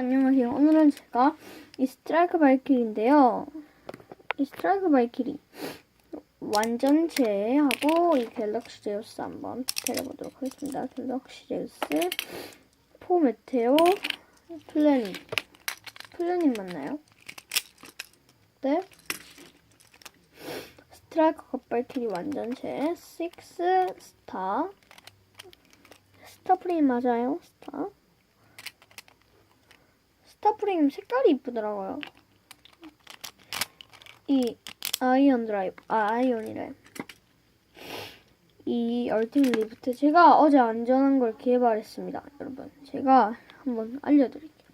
안녕하세요. 오늘은 제가 이 스트라이크 발키리인데요. 이 스트라이크 발키리 완전체 하고 이 갤럭시 제우스 한번 데려보도록 하겠습니다. 갤럭시 제우스, 포메테오, 플래닛. 플래닛 맞나요? 네. 스트라이크 겉발키리 완전체, 6 스타. 스타 프레임 맞아요? 스타. 스타 프레임 색깔이 이쁘더라고요. 이 아이언 드라이브, 아 아이언이래. 이 얼티밋 리프트 제가 어제 안전한 걸 개발했습니다, 여러분. 제가 한번 알려드릴게요.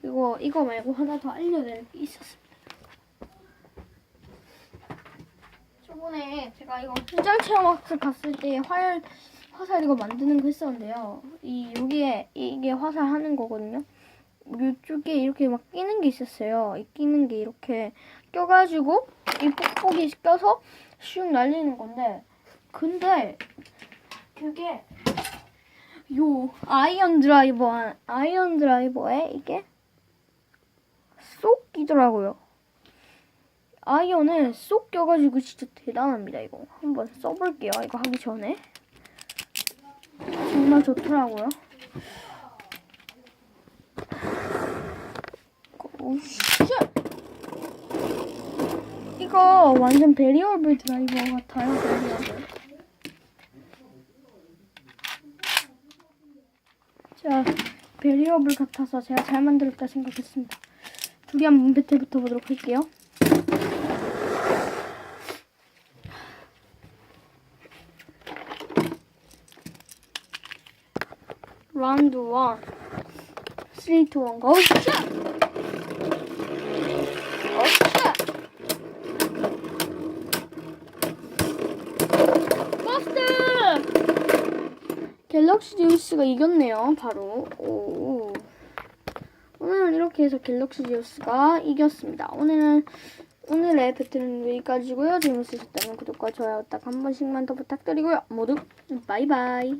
그리고 이거 말고 하나 더 알려드릴 게 있었습니다. 저번에 제가 이거 훈장 체험학습 갔을 때 화열 화살 이거 만드는 거 했었는데요. 이 여기에 이게 화살 하는 거거든요. 이쪽에 이렇게 막 끼는 게 있었어요. 이 끼는 게 이렇게 껴가지고 이 뽁뽁이 껴서 슉 날리는 건데 근데 그게 요 아이언 드라이버 아이언 드라이버에 이게 쏙 끼더라고요. 아이언을 쏙 껴가지고 진짜 대단합니다. 이거 한번 써볼게요. 이거 하기 전에 정말 좋더라고요. 오, 쉣! 이거 완전 베리얼블 드라이버 같아요, 베리얼블. 자, 베리얼블 같아서 제가 잘 만들었다 생각했습니다. 둘이 한번 배틀부터 보도록 할게요. 라운드 1 3, 2, 1, 고! 샷! 버스트! 갤럭시 제우스가 이겼네요, 바로. 오. 오늘은 이렇게 해서 갤럭시 제우스가 이겼습니다. 오늘은 오늘의 배틀은 여기까지고요. 재밌으셨다면 구독과 좋아요 딱 한 번씩만 더 부탁드리고요. 모두 바이바이.